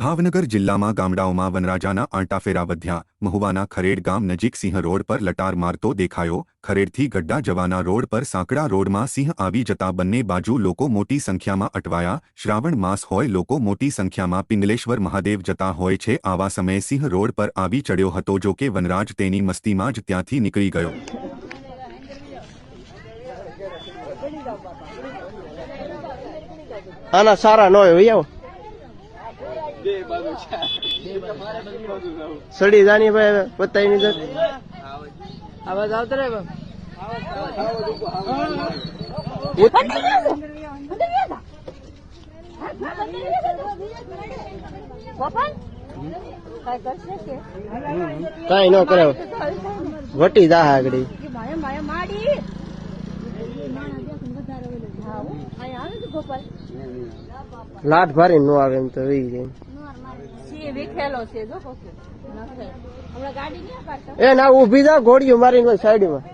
ભાવનગર જિલ્લામાં ગામડાઓમાં વનરાજાના આંટાફેરા વધ્યા. મહુવાના ખરેડ ગામ નજીક સિંહ રોડ પર લટાર મારતો દેખાયો. ખરેડથી ગડ્ડા જવાના રોડ પર સાંકડા રોડમાં સિંહ આવી જતા બંને બાજુ લોકો મોટી સંખ્યામાં અટવાયા. શ્રાવણ માસ હોય લોકો મોટી સંખ્યામાં પિંગલેશ્વર મહાદેવ જતા હોય છે. આવા સમયે સિંહ રોડ પર આવી ચડ્યો હતો જો કે વનરાજ તેની મસ્તીમાં જ ત્યાંથી નીકળી ગયો. આના સારા ન સડી જાની ભાઈ બતાવી ની જત. આવાજ આવતો રે કઈ કાંઈ ન કરે વટી જા આગળી. લાઠ ભારી નો આવે એમ તો વી જાય એ ના ઊભી જા ઘોડીઓ મારીને સાઈડમાં